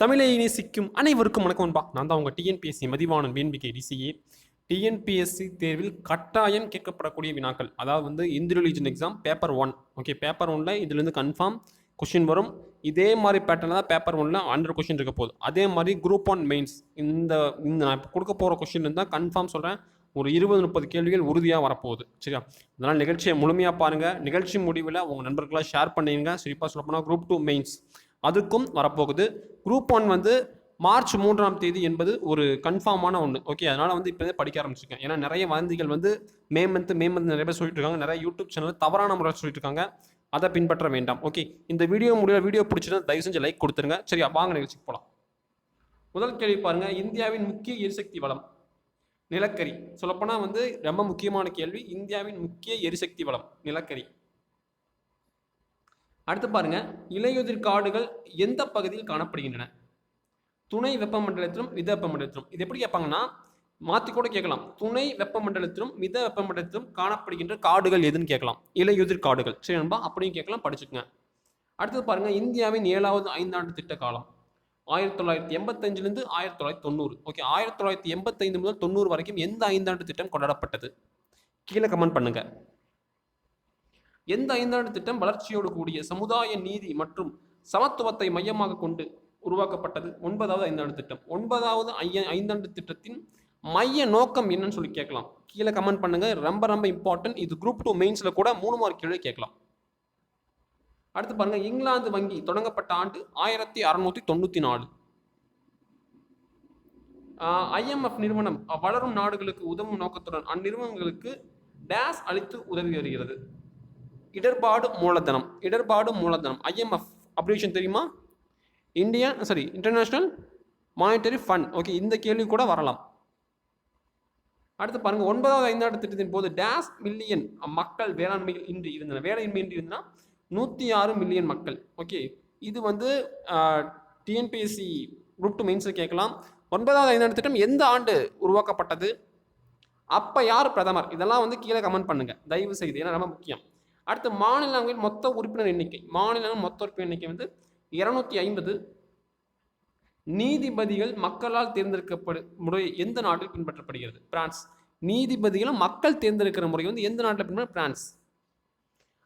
தமிழை நேசிக்கும் அனைவருக்கும் வணக்கம் பா நான் தான் உங்கள் TNPSC Mathivanan PNPK DCA. TNPSC தேர்வில் கட்டாயம் கேட்கப்படக்கூடிய வினாக்கள் அதாவது வந்து Hindu religion exam paper one okay paper ஒனில் இதுலேருந்து கன்ஃபார்ம் கொஷின் வரும். இதே மாதிரி பேட்டர்னில் தான் பேப்பர் ஒனில் ஹண்ட்ரட் கொஷின் இருக்க போகுது. அதே மாதிரி குரூப் ஒன் மெயின்ஸ் இந்த இந்த நான் இப்போ கொடுக்க போகிற கொஷின் இருந்தால் கன்ஃபார்ம் சொல்கிறேன் ஒரு இருபது முப்பது கேள்விகள் உறுதியாக வரப்போகுது. சரியா? அதனால் நிகழ்ச்சியை முழுமையாக பாருங்கள் நிகழ்ச்சி முடிவில் உங்கள் நண்பர்களாக ஷேர் பண்ணுவீங்க குறிப்பாக சொல்லப்போனால் குரூப் டூ மெயின்ஸ் அதுக்கும் வரப்போகுது. குரூப் ஒன் வந்து மார்ச் மூன்றாம் தேதி என்பது ஒரு கன்ஃபார்மான ஒன்று ஓகே அதனால் வந்து இப்போ படிக்க ஆரம்பிச்சிருக்கேன். ஏன்னா நிறைய வந்திகள் வந்து மே மந்த் மே மந்த் நிறைய பேர் சொல்லிட்டு இருக்காங்க நிறைய யூடியூப் சேனல் தவறான முறையில் சொல்லிட்டு இருக்காங்க அதை பின்பற்ற வேண்டாம். ஓகே இந்த வீடியோ முடியல வீடியோ பிடிச்சிருந்தா தயவு செஞ்சு லைக் கொடுத்துருங்க. சரியா வாங்க நிகழ்ச்சிக்கு போகலாம் முதல் கேள்வி பாருங்க. இந்தியாவின் முக்கிய எரிசக்தி வளம். நிலக்கரி. சொல்லப்போனால் வந்து ரொம்ப முக்கியமான கேள்வி. இந்தியாவின் முக்கிய எரிசக்தி வளம் நிலக்கரி. அடுத்து பாருங்க இலையுதிர் காடுகள் எந்த பகுதியில் காணப்படுகின்றன? துணை வெப்பமண்டலத்திலும் மித வெப்பமண்டலத்திலும். இது எப்படி கேட்பாங்கன்னா மாற்றி கூட கேட்கலாம். துணை வெப்பமண்டலத்திலும் மித வெப்பமண்டலத்திலும் காணப்படுகின்ற காடுகள் எதுன்னு கேட்கலாம். இலையுதிர் காடுகள். சரி நண்பா அப்படியும் கேட்கலாம் படிச்சுக்கோங்க. அடுத்தது பாருங்க இந்தியாவின் ஏழாவது ஐந்தாண்டு திட்ட காலம். ஆயிரத்தி தொள்ளாயிரத்தி எண்பத்தஞ்சிலிருந்து ஆயிரத்தி தொள்ளாயிரத்தி தொண்ணூறு. ஓகே ஆயிரத்தி தொள்ளாயிரத்தி எண்பத்தைந்து முதல் தொண்ணூறு வரைக்கும் எந்த ஐந்தாண்டு திட்டம் கொண்டாடப்பட்டது? கீழே கமெண்ட் பண்ணுங்கள் எந்த ஐந்தாண்டு திட்டம் வளர்ச்சியோடு கூடிய சமுதாய நீதி மற்றும் சமத்துவத்தை மையமாக கொண்டு உருவாக்கப்பட்டது? ஒன்பதாவது ஐந்தாண்டு திட்டம். ஒன்பதாவது ஐய ஐந்தாண்டு திட்டத்தின் மைய நோக்கம் என்னன்னு சொல்லி கேட்கலாம். கீழே கமெண்ட் பண்ணுங்க. ரொம்ப ரொம்ப இம்பார்ட்டன்ட் இது குரூப் டூ மெயின்ஸ்ல கூட மூணு மார்க் கீழே கேட்கலாம். அடுத்து பாருங்க. இங்கிலாந்து வங்கி தொடங்கப்பட்ட ஆண்டு ஆயிரத்தி அறுநூத்தி தொண்ணூத்தி நாலு. ஐஎம்எஃப் நிறுவனம் வளரும் நாடுகளுக்கு உதவும் நோக்கத்துடன் அந்நிறுவனங்களுக்கு டேஸ் அளித்து உதவி வருகிறது. இடர்பாடு மூலதனம் இடர்பாடு மூலதனம் ஐஎம்எஃப் அப்ரிவேஷன் தெரியுமா? India sorry International Monetary Fund okay இந்த கேள்வி கூட வரலாம். அடுத்து பாருங்கள் ஒன்பதாவது ஐந்தாண்டு திட்டத்தின் போது டேஸ் மில்லியன் மக்கள் வேளாண்மையில் இன்றி இருந்தன வேலையின்மை இன்றி இருந்தால் நூற்றி ஆறு மில்லியன் மக்கள். ஓகே இது வந்து டிஎன்பிஎஸ்சி குரூப் டூ மெயின்ஸில் கேட்கலாம். ஒன்பதாவது ஐந்தாண்டு திட்டம் எந்த ஆண்டு உருவாக்கப்பட்டது? அப்போ யார் பிரதமர்? இதெல்லாம் வந்து கீழே கமெண்ட் பண்ணுங்கள் தயவு செய்து ஏன்னா ரொம்ப முக்கியம். அடுத்து மாநிலங்களின் மொத்த உறுப்பினர் எண்ணிக்கை. மாநிலங்கள் மொத்த உறுப்பினர் எண்ணிக்கை வந்து இருநூத்தி ஐம்பது. நீதிபதிகள் மக்களால் தேர்ந்தெடுக்கப்படும் முறை எந்த நாட்டில் பின்பற்றப்படுகிறது? பிரான்ஸ். நீதிபதிகளை மக்கள் தேர்ந்தெடுக்கிற முறை வந்து எந்த நாட்டில் பின்பற்ற பிரான்ஸ்.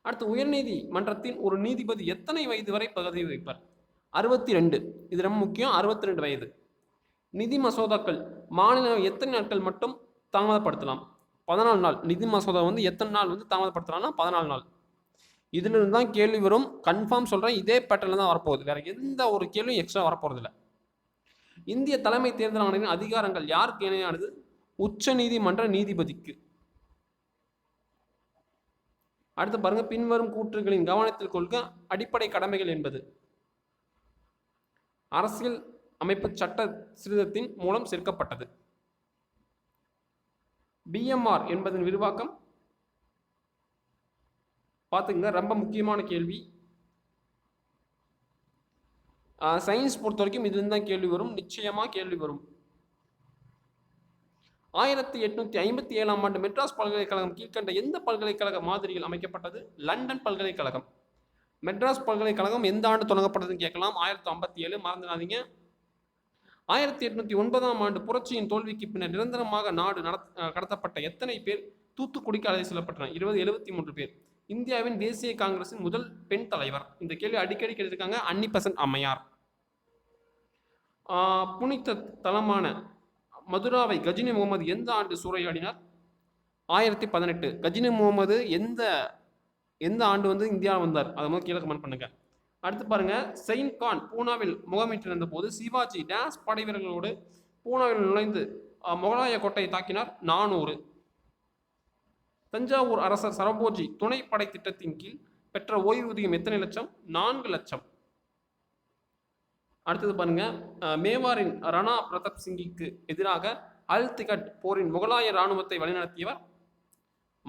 அடுத்து உயர்நீதி மன்றத்தின் ஒரு நீதிபதி எத்தனை வயது வரை பதவி வைப்பார் அறுபத்தி ரெண்டு. இது ரொம்ப முக்கியம். அறுபத்தி ரெண்டு வயது. நிதி மசோதாக்கள் மாநிலம் எத்தனை நாட்கள் மட்டும் தாமதப்படுத்தலாம்? பதினாலு நாள். நிதி மசோதா வந்து எத்தனை நாள் வந்து தாமதப்படுத்தலாம்னா பதினாலு நாள். இதுல இருந்து தான் கேள்வி வரும். கன்ஃபார்ம் சொல்கிறேன் இதே பேட்டர்ல தான் வரப்போகுது. வேற எந்த ஒரு கேள்வியும் எக்ஸ்ட்ரா வரப்போகிறது இல்லை இந்திய தலைமை தேர்தல் ஆணையரின் அதிகாரங்கள் யாருக்கு இணையானது? உச்ச நீதிமன்ற நீதிபதிக்கு. அடுத்து பாருங்க. பின்வரும் கூற்றுகளின் கவனத்தில் கொள்க. அடிப்படை கடமைகள் என்பது. அரசியல் அமைப்பு சட்ட சிறுதத்தின் மூலம் சேர்க்கப்பட்டது. பிஎம்ஆர் என்பதன் விரிவாக்கம்? பார்த்துங்க ரொம்ப முக்கியமான கேள்வி. சயின்ஸ் பொறுத்த வரைக்கும் இதுலேருந்து தான் கேள்வி வரும். நிச்சயமாக கேள்வி வரும். ஆயிரத்தி எட்நூத்தி ஐம்பத்தி ஏழாம் ஆண்டு மெட்ராஸ் பல்கலைக்கழகம் கீழ்கண்ட எந்த பல்கலைக்கழக மாதிரியில் அமைக்கப்பட்டது? லண்டன் பல்கலைக்கழகம். மெட்ராஸ் பல்கலைக்கழகம் எந்த ஆண்டு தொடங்கப்பட்டதுன்னு கேட்கலாம். ஆயிரத்தி ஐம்பத்தி ஏழு மறந்துடாதீங்க. ஆயிரத்தி எட்நூத்தி ஒன்பதாம் ஆண்டு புரட்சியின் தோல்விக்கு பின்னர் நிரந்தரமாக நாடு நடத் கடத்தப்பட்ட எத்தனை பேர்? தூத்துக்குடிக்கு அழைத்து செல்லப்பட்டனர். இருபது எழுபத்தி மூன்று பேர். இந்தியாவின் தேசிய காங்கிரசின் முதல் பெண் தலைவர். இந்த கேள்வி அடிக்கடி கேட்டிருக்காங்க. அன்னி பெசன்ட் அம்மையார் புனித தலமான மதுராவை கஜினி முகமது எந்த ஆண்டு சூறையாடினார்? ஆயிரத்தி பதினெட்டு. கஜினி முகமது எந்த எந்த ஆண்டு வந்து இந்தியா வந்தார்? அதை முதல் கீழே கமெண்ட் பண்ணுங்க. அடுத்து பாருங்க செயின் கான் பூனாவில் முகமிட்டிருந்த போது சிவாஜி டேஸ் படை வீரர்களோடு பூனாவில் நுழைந்து முகலாய கோட்டையை தாக்கினார் நானூறு. தஞ்சாவூர் அரசர் சரபோஜி துணைப்படை திட்டத்தின் கீழ் பெற்ற ஓய்வூதியம் எத்தனை லட்சம்? நான்கு லட்சம். அடுத்தது பாருங்க மேவாரின் ரணா பிரதாப் சிங்கிக்கு எதிராக அல் திகட் போரின் முகலாய இராணுவத்தை வழிநடத்தியவர்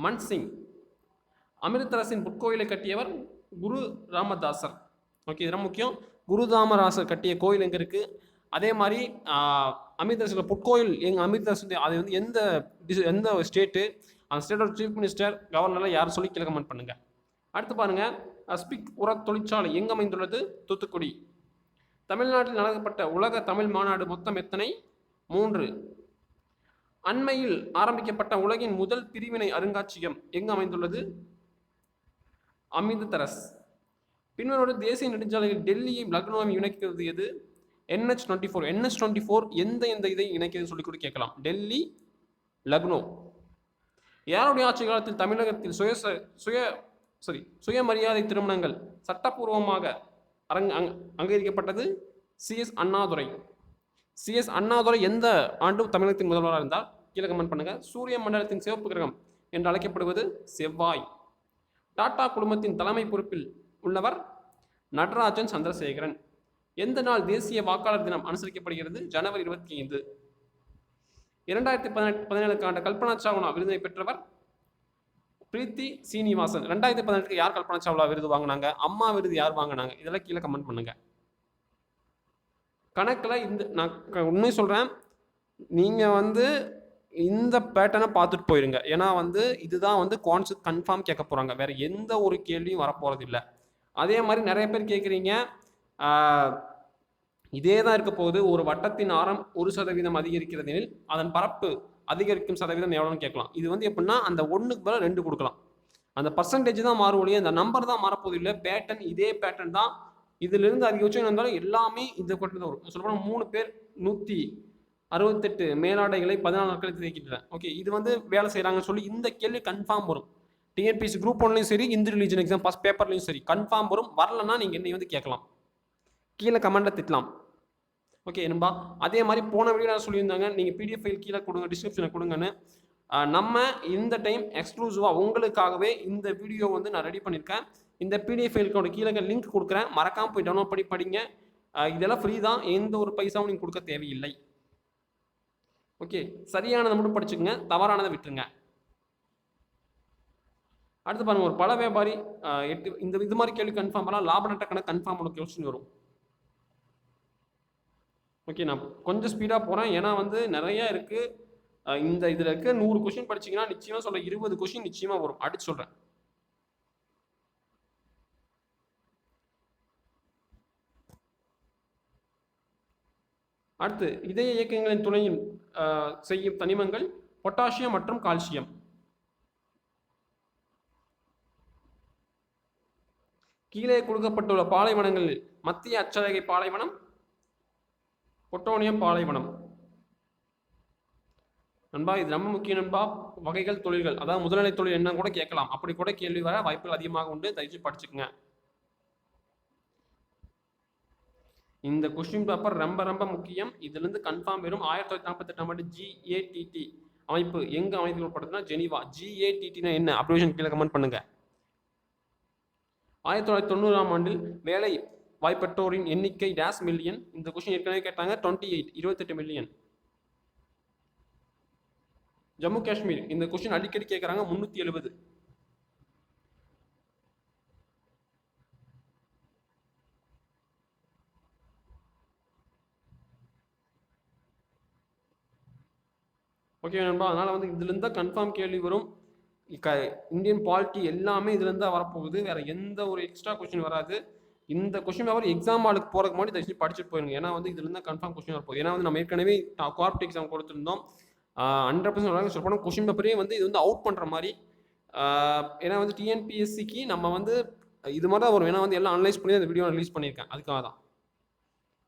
மன்சிங். அமிர்தரசின் புட்கோயிலை கட்டியவர் குரு ராமதாசர். ஓகே இதெல்லாம் முக்கியம். குருதாமராசர் கட்டிய கோயில் எங்கே இருக்குது அதே மாதிரி ஆஹ், புட்கோயில் எங்கள் அமிர்தரசு அது வந்து எந்த எந்த ஸ்டேட்டு அந்த ஸ்டேட்டோட சீஃப் மினிஸ்டர் கவர்னர்லாம் யார் சொல்லி கீழே கமெண்ட் பண்ணுங்கள் அடுத்து பாருங்கள் ஸ்பிக் உர தொழிற்சாலை எங்கே அமைந்துள்ளது? தூத்துக்குடி. தமிழ்நாட்டில் நடத்தப்பட்ட உலக தமிழ் மாநாடு மொத்தம் எத்தனை? மூன்று. அண்மையில் ஆரம்பிக்கப்பட்ட உலகின் முதல் பிரிவினை அருங்காட்சியகம் எங்கு அமைந்துள்ளது? அமிர்தரஸ் பின்வரோட தேசிய நெடுஞ்சாலைகள் டெல்லியை லக்னோவை இணைக்கிறது எது? NH twenty four NH twenty four எந்த எந்த இதை இணைக்கிறது சொல்லி கூட கேட்கலாம். டெல்லி லக்னோ. யாருடைய ஆட்சி காலத்தில் தமிழகத்தில் சுய சுய சாரி சுயமரியாதை திருமணங்கள் சட்டப்பூர்வமாக அரங் அங் அங்கீகரிக்கப்பட்டது? C S Annadurai. C S Annadurai எந்த ஆண்டு தமிழகத்தின் முதல்வராக இருந்தால்? கீழே கமெண்ட் பண்ணுங்க. சூரிய மண்டலத்தின் சிவப்பு கிரகம் என்று அழைக்கப்படுவது செவ்வாய். டாடா குழுமத்தின் தலைமை பொறுப்பில் உள்ளவர் நடராஜன் சந்திரசேகரன். எந்த நாள் தேசிய வாக்காளர் தினம் அனுசரிக்கப்படுகிறது? ஜனவரி இருபத்தி ஐந்து இரண்டாயிரத்தி பதினெட்டு பதினேழுக்கான ஆண்டு கல்பனா சாவ்லா விருதினை பெற்றவர் பிரீத்தி சீனிவாசன். ரெண்டாயிரத்தி பதினெட்டுக்கு யார் கல்பனா சாவ்லா விருது வாங்கினாங்க? அம்மா விருது யார் வாங்கினாங்க? இதெல்லாம் கீழே கமெண்ட் பண்ணுங்க. கணக்கில் இந்த நான் உண்மை சொல்கிறேன் நீங்கள் வந்து இந்த பேட்டர்னை பார்த்துட்டு போயிருங்க. ஏன்னா வந்து இதுதான் வந்து கான்செப்ட் கன்ஃபார்ம் கேட்க போகிறாங்க வேற எந்த ஒரு கேள்வியும் வரப்போகிறது இல்லை அதே மாதிரி நிறைய பேர் கேட்குறீங்க இதே தான் இருக்க போகுது. ஒரு வட்டத்தின் ஆரம் ஒரு சதவீதம் அதிகரிக்கிறது எனில் அதன் பரப்பு அதிகரிக்கும் சதவீதம் எவ்வளோன்னு கேட்கலாம். இது வந்து எப்படின்னா அந்த ஒன்றுக்கு பதிலா ரெண்டு கொடுக்கலாம். அந்த பர்சன்டேஜ் தான் மாறும் ஒழிய அந்த நம்பர் தான் மாறப்போது இல்லை பேட்டர்ன் இதே பேட்டர்ன் தான். இதிலிருந்து அதிகபட்சம் இருந்தாலும் எல்லாமே இதை கொண்டு தான் வரும் சொல்லப்போனால் மூணு பேர் நூற்றி அறுபத்தெட்டு மேலாடைகளை பதினாலு நாட்களில் தேய்க்கிட்டேன் ஓகே இது வந்து வேலை செய்கிறாங்கன்னு சொல்லி இந்த கேள்வி கன்ஃபார்ம் வரும். T N P S C group ஒன்லையும் சரி இந்து ரிலீஜன் எக்ஸாம் ஃபஸ்ட் பேப்பர்லையும் சரி கன்ஃபார்ம் வரும் வரலன்னா நீங்கள் என்னை வந்து கேட்கலாம். கீழே கமெண்ட்டில் திட்டலாம். ஓகே நண்பா அதே மாதிரி போன வீடியோ சொல்லியிருந்தாங்க நீங்கள் பிடிஎஃப் ஃபைல் கீழே கொடுங்க டிஸ்கிரிப்ஷனில் கொடுங்கன்னு. நம்ம இந்த டைம் எக்ஸ்க்ளூசிவாக உங்களுக்காகவே இந்த வீடியோ வந்து நான் ரெடி பண்ணியிருக்கேன். இந்த பிடிஎஃப் ஃபைலுக்கோட கீழே லிங்க் கொடுக்குறேன். மறக்காமல் போய் டவுன்லோட் பண்ணி படிங்க. இதெல்லாம் ஃப்ரீ தான். எந்த ஒரு பைசாவும் நீங்கள் கொடுக்க தேவையில்லை. ஓகே சரியானதை மட்டும் படிச்சுக்கங்க தவறானதை விட்டுருங்க. அடுத்து பாருங்க ஒரு பல வியாபாரி எட்டு இந்த இது மாதிரி கேள்வி கன்ஃபார்ம் பண்ணலாம் லாப நட்ட கணக்கு கன்ஃபார்ம் உனக்கு கொஸ்டின் வரும். ஓகே நான் கொஞ்சம் ஸ்பீடாக போகிறேன் ஏன்னா வந்து நிறையா இருக்குது இந்த இதில் இருக்க நூறு கொஷின் படிச்சிங்கன்னா நிச்சயமாக சொல்ல இருபது கொஷின் நிச்சயமாக வரும். அடிச்சு சொல்கிறேன் அடுத்து இதய இயக்கங்களின் துணையில் செய்யும் தனிமங்கள் பொட்டாசியம் மற்றும் கால்சியம். கீழே கொடுக்கப்பட்டுள்ள பாலைவனங்களில் மத்திய அச்சரேகை பாலைவனம் பொட்டோனியம் பாலைவனம். நண்பா இது ரொம்ப முக்கிய நண்பா. வகைகள் தொழில்கள். அதாவது முதல்நிலை தொழில் என்ன கூட கேட்கலாம். அப்படி கூட கேள்வி வர வாய்ப்புகள் அதிகமாக உண்டு. தயவுசெய்து படிச்சுக்கோங்க. இந்த கொஸ்டின் பேப்பர் ரொம்ப ரொம்ப முக்கியம். இதுலேருந்து கன்ஃபார்ம் வெறும் ஆயிரத்தி தொள்ளாயிரத்தி நாற்பத்தெட்டாம் ஆண்டு ஜிஏடிடி அமைப்பு எங்க படுத்துனா ஜெனிவா. ஜிஏடிடினா என்ன? அப்ரிவேஷன் கீழே கமெண்ட் பண்ணுங்கள் ஆயிரத்தி தொள்ளாயிரத்தி தொண்ணூறாம் ஆண்டில் வேலை வாய்ப்பற்றோரின் எண்ணிக்கை டேஸ் மில்லியன் இந்த கொஸ்டின் ஏற்கனவே கேட்டாங்க டுவெண்ட்டி எயிட் இருபத்தெட்டு மில்லியன் ஜம்மு காஷ்மீர் இந்த கொஸ்டின் அடிக்கடி கேட்குறாங்க முந்நூற்றி எழுபது. ஓகே நண்பா அதனால் வந்து இதுலேருந்து தான் கன்ஃபார்ம் கேள்வி வரும். இந்தியன் பாலிட்டி எல்லாமே இதுலேருந்து தான் வரப்போகுது. வேறு எந்த ஒரு எக்ஸ்ட்ரா கொஸ்டின் வராது. இந்த கொஸ்டின் பேப்பர் எக்ஸாம் ஆளுக்கு போகிறக்கு முன்னாடி தயவுசெய்து படிச்சுட்டு போயிருங்க. ஏன்னா வந்து இதுலேருந்து தான் கன்ஃபார்ம் கொஸ்டின் வரப்போகுது. ஏன்னா வந்து நம்ம ஏற்கனவே கார்பரேட் எக்ஸாம் கொடுத்துருந்தோம். ஹண்ட்ரட் பர்சன்ட் வராங்க சொல்லப்போனால் கொஸ்டின் பேப்பரே வந்து இது வந்து அவுட் பண்ணுற மாதிரி ஏன்னா வந்து டிஎன்பிஎஸ்சிக்கு நம்ம வந்து இது மாதிரி தான் வரும். ஏன்னா வந்து எல்லாம் அனலைஸ் பண்ணி அந்த வீடியோ ரிலீஸ் பண்ணியிருக்கேன். அதுக்காக தான்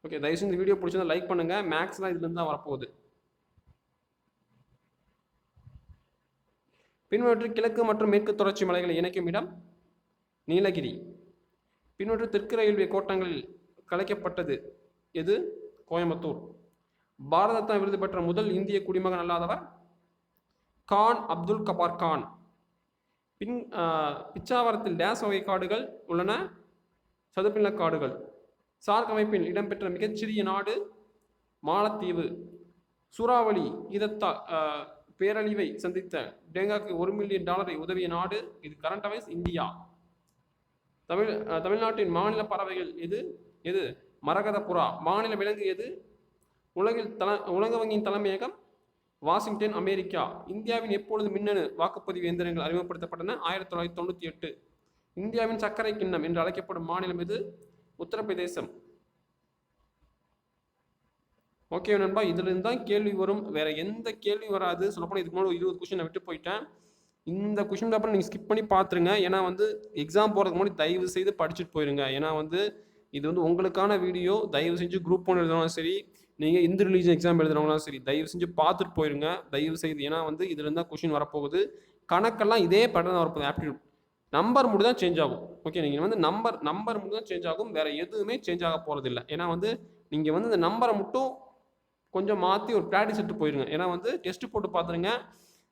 ஓகே தயவுசெய்து இந்த வீடியோ பிடிச்சிருந்தா லைக் பண்ணுங்கள் மேக்ஸ்லாம் இதுலேருந்து தான் வரப்போகுது. பின்வற்று கிழக்கு மற்றும் மேற்கு தொடர்ச்சி மலைகளை இணைக்கும் இடம் நீலகிரி. பின்வற்று தெற்கு ரயில்வே கோட்டங்களில் கலைக்கப்பட்டது எது? கோயம்புத்தூர். பாரதத்தான் விருது பெற்ற முதல் இந்திய குடிமகன் அல்லாதவர் கான் அப்துல் கபார் கான். பின் பிச்சாவரத்தில் டேஸ் வகை காடுகள் உள்ளன. சதுப்பின காடுகள். சார்க் அமைப்பில் இடம்பெற்ற மிகச்சிறிய நாடு மாலத்தீவு. சூறாவளி இதத்தா பேரழிவை சந்தித்த டேங்காக்கு ஒரு மில்லியன் டாலரை உதவிய நாடு இது கரண்ட் அவைஸ் இந்தியா. தமிழ் தமிழ்நாட்டின் மாநில பறவைகள் எது? எது? மரகத புறா மாநில விலங்கு எது? உலகில் தல உலக வங்கியின் தலைமையகம் வாஷிங்டன் அமெரிக்கா. இந்தியாவின் எப்பொழுது மின்னணு வாக்குப்பதிவு இயந்திரங்கள் அறிமுகப்படுத்தப்பட்டன? ஆயிரத்தி தொள்ளாயிரத்தி தொண்ணூற்றி எட்டு. இந்தியாவின் சர்க்கரை கிண்ணம் என்று அழைக்கப்படும் மாநிலம் எது? உத்தரப்பிரதேசம். ஓகே நண்பா இதுலேருந்து தான் கேள்வி வரும். வேற எந்த கேள்வி வராது. சொல்லப்போனால் இதுக்கு முன்னாடி இருபது கொஷினை விட்டு போயிட்டேன். இந்த கொஷின் பேப்பர் நீங்கள் ஸ்கிப் பண்ணி பார்த்துருங்க ஏன்னா வந்து எக்ஸாம் போகிறதுக்கு முன்னாடி தயவு செய்து படிச்சுட்டு போயிருங்க. ஏன்னா வந்து இது வந்து உங்களுக்கான வீடியோ தயவு செஞ்சு குரூப் ஒன் எழுதுனாலும் சரி நீங்கள் இந்த ரிலீஜன் எக்ஸாம் எழுதுனவங்களும் சரி தயவு செஞ்சு பார்த்துட்டு போயிருங்க. தயவு செய்து ஏன்னா வந்து இதுலேருந்து தான் கொஷின் வரப்போகுது. கணக்கெல்லாம் இதே பேட்டர்ன் வரப்போகுது. ஆப்டிடியூட் நம்பர் மட்டும் தான் சேஞ்ச் ஆகும். ஓகே நீங்கள் வந்து நம்பர் நம்பர் மட்டும் தான் சேஞ்ச் ஆகும். வேறு எதுவுமே சேஞ்ச் ஆக போகிறதில்ல ஏன்னா வந்து நீங்கள் வந்து இந்த நம்பரை மட்டும் கொஞ்சம் மாற்றி ஒரு ப்ராக்டிஸ் எடுத்து போயிருங்க. ஏன்னா வந்து டெஸ்ட் போட்டு பார்த்துருங்க.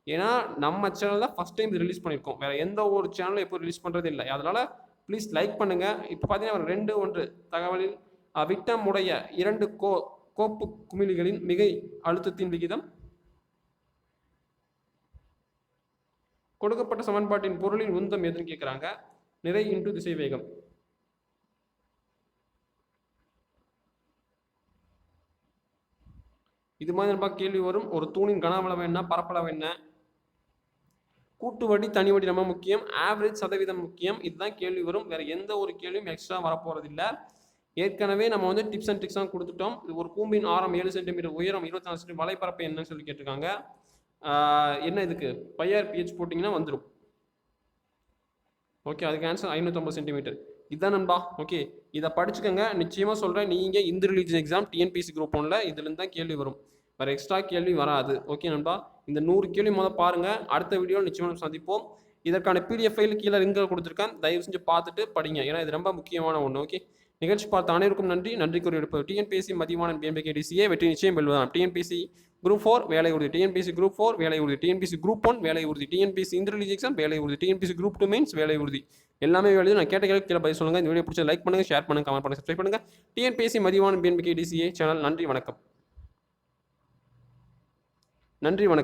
ஏன்னா நம்ம சேனல் தான் ஃபஸ்ட் டைம் இது ரிலீஸ் பண்ணியிருக்கோம். வேறு எந்த ஒரு சேனலும் எப்போ ரிலீஸ் பண்ணுறது இல்லை. அதனால் ப்ளீஸ் லைக் பண்ணுங்கள் இப்போ பார்த்தீங்கன்னா ரெண்டு ஒன்று தகவலில் அவ்விட்டம் உடைய இரண்டு கோ கோப்பு குமிழிகளின் மிகை அழுத்தத்தின் விகிதம் கொடுக்கப்பட்ட சமன்பாட்டின் பொருளின் உந்தம் எதுன்னு கேட்குறாங்க நிறை இன்று திசை இது மாதிரி நம்ம கேள்வி வரும். ஒரு தூணின் கனவளவு என்ன? பரப்பளவு என்ன? கூட்டு வட்டி தனி வட்டி ரொம்ப முக்கியம். ஆவரேஜ் சதவீதம் முக்கியம். இதுதான் கேள்வி வரும். வேற எந்த ஒரு கேள்வியும் எக்ஸ்ட்ரா வரப்போறது இல்லை ஏற்கனவே நம்ம வந்து டிப்ஸ் அண்ட் ட்ரிக்ஸ் தான் கொடுத்துட்டோம். இது ஒரு கூம்பின் ஆரம் ஏழு சென்டிமீட்டர் உயரம் இருபத்தி நாலு சென்டிமீட்டர் வலைப்பரப்பு என்னன்னு சொல்லி கேட்டிருக்காங்க. என்ன இதுக்கு? பையார் பிஹெச் போட்டிங்கன்னா வந்துடும் ஓகே அதுக்கு ஆன்சர் ஐநூற்றம்பது சென்டிமீட்டர் இதுதான் நண்பா. ஓகே. இதை படிச்சுக்கோங்க. நிச்சயமாக சொல்கிறேன் நீங்கள் இந்த ரிலீஜன் எக்ஸாம் டிஎன்பிசி குரூப் ஒன்றில் இதுலேருந்து தான் கேள்வி வரும். வேறு எக்ஸ்ட்ரா கேள்வி வராது. ஓகே நண்பா. இந்த நூறு கேள்வி முதல் பாருங்கள் அடுத்த வீடியோவில் நிச்சயமாக சந்திப்போம். இதற்கான பிடிஎஃப் ஃபைல் கீழே லிங்கை கொடுத்துருக்கேன். தயவு செஞ்சு பார்த்துட்டு படிங்க. ஏன்னா இது ரொம்ப முக்கியமான ஒன்று ஓகே. நிகழ்ச்சி பார்த்த அனைவருக்கும் நன்றி. நன்றி கூறி எடுப்பது டிஎன்பிஎஸ்சி மதிவான பிஎம்பிகேடிசியே வெற்றி நிச்சயம் வெல்வதாம். டிஎன்பிசி குரூப் ஃபோர் வேலை உறுதி. டிஎன்பிசி குரூப் ஃபோர் வேலை உறுதி. டிஎன்பிசி குரூப் ஒன் வேலை உறுதி. டிஎன்பிசி இன்டர்லிஜ் எக்ஸாம் வேலை உறுதி. டிஎன்பிசி குரூப் டூ மீன்ஸ் வேலை உறுதி. எல்லாமே வேலை நான் கேட்ட கேள்வி கீழே பதில் சொல்லுங்கள் இந்த வீடியோ பிடிச்ச லைக் பண்ணுங்கள் ஷேர் பண்ணுங்கள் கமெண்ட் பண்ணுங்கள் சப்ஸ்கிரைப் பண்ணுங்கள் TNPC Mathivana PMPK DCA channel நன்றி வணக்கம். நன்றி வணக்கம்.